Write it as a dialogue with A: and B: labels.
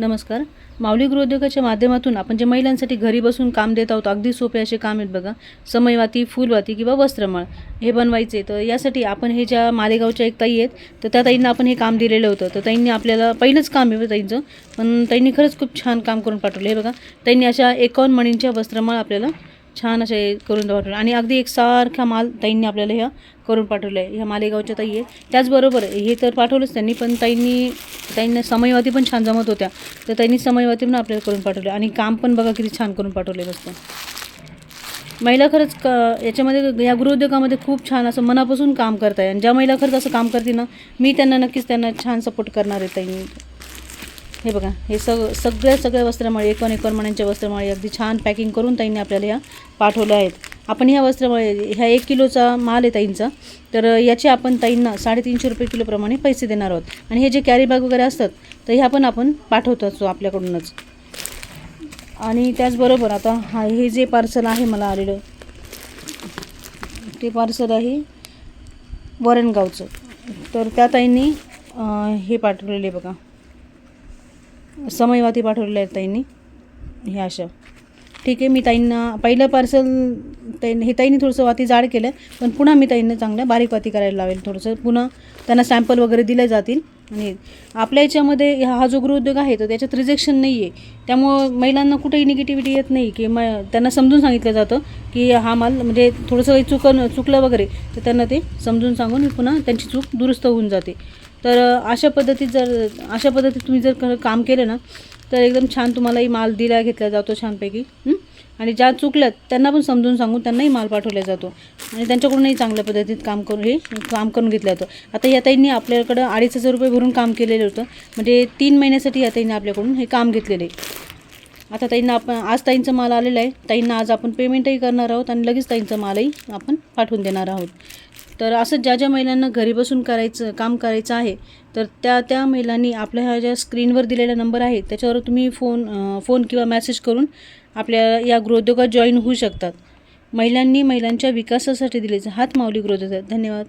A: नमस्कार. माऊली गृहोद्योगाच्या माध्यमातून आपण जे महिलांसाठी घरी बसून काम देत आहोत अगदी सोपे असे काम आहेत बघा. समयवाती फुलवाती किंवा वस्त्रमळ हे बनवायचे. तर यासाठी आपण हे ज्या मालेगावच्या एक ताई आहेत तर त्या ताईंना आपण हे काम दिलेलं होतं. तर ताईंनी आपल्याला पहिलंच काम आहे ताईंचं. पण ताईंनी खरंच खूप छान काम करून पाठवलं. हे बघा ताईंनी अशा एकावन्न मणींच्या वस्त्रमळ आपल्याला छान असे करून पाठवले. आणि अगदी एकसारखा माल ताईंनी आपल्याला ह्या करून पाठवलं. आहे ह्या मालेगावच्या ताई आहे त्याचबरोबर हे तर पाठवलंच त्यांनी पण ताईंनी ताईंना समयवाती पण छान जमत होत्या. तर ताईंनी समयवाती पण आपल्याला करून पाठवले. आणि काम पण बघा किती छान करून पाठवले मस्त. महिला खरंच क याच्यामध्ये या गृहउद्योगामध्ये खूप छान असं मनापासून काम करत आहे आणि ज्या महिला खरंच असं काम करते ना मी त्यांना नक्कीच त्यांना छान सपोर्ट करणार आहे ताईंनी. हे बघा हे सग सगळ्या सगळ्या वस्त्रमाळी एकोण एकोण मण्यांच्या वस्त्रमाळी अगदी छान पॅकिंग करून ताईंनी आपल्याला ह्या पाठवल्या आहेत. आपण ह्या वस्त्रमाळी ह्या एक किलोचा माल आहे ताईंचा तर याचे आपण ताईंना साडेतीनशे रुपये किलोप्रमाणे पैसे देणार आहोत. आणि हे जे कॅरी बॅग वगैरे असतात तर ह्या पण आपण पाठवत असतो आपल्याकडूनच. आणि त्याचबरोबर आता हा हे जे पार्सल आहे मला आलेलं ते पार्सल आहे वरणगावचं. तर त्या ताईंनी हे पाठवलेले बघा. समयवाती पाठवलेल्या आहेत ताईंनी. हे अशा. ठीक आहे मी ताईंना पहिलं पार्सल ताईंनी हे ताईंनी थोडंसं वाती जाड केलं पण पुन्हा मी ताईंना चांगल्या बारीक वाती करायला लावेल थोडंसं. पुन्हा त्यांना सॅम्पल वगैरे दिले जातील. आणि आपल्या याच्यामध्ये हा हा जो गृहउद्योग आहे तर त्याच्यात रिजेक्शन नाही आहे त्यामुळं महिलांना कुठेही निगेटिव्हिटी येत नाही की म त्यांना समजून सांगितलं जातं की हा माल म्हणजे थोडंसं काही चुकन चुकलं वगैरे तर त्यांना ते समजून सांगून पुन्हा त्यांची चूक दुरुस्त होऊन जाते. तर अशा पद्धतीत जर अशा पद्धतीत तुम्ही जर काम केलं ना तर एकदम छान तुम्हालाही माल दिला घेतला जातो छानपैकी आणि ज्या चुकल्यात त्यांना पण समजून सांगून त्यांनाही माल पाठवला जातो. आणि त्यांच्याकडूनही चांगल्या पद्धतीत काम करून हे काम करून घेतलं जातं. आता या ताईंनी आपल्याकडं अडीच हजार रुपये भरून काम केलेलं होतं. म्हणजे तीन महिन्यासाठी या ताईंनी आपल्याकडून हे काम घेतलेलं आहे. आता ताईंना आपण आज ताईंचा माल आलेला आहे. ताईंना आज आपण पेमेंटही करणार आहोत आणि लगेच ताईंचा मालही आपण पाठवून देणार आहोत. तर असं ज्या ज्या महिलांना घरी बसून करायचं काम करायचं आहे तर त्या त्या महिलांनी आपल्या ह्या ज्या स्क्रीनवर दिलेला नंबर आहे त्याच्यावर तुम्ही फोन फोन किंवा मॅसेज करून आपल्या या गृहोद्योगात जॉईन होऊ शकतात. महिलांनी महिलांच्या विकासासाठी दिले हात माऊली गृहोद्योग धन्यवाद.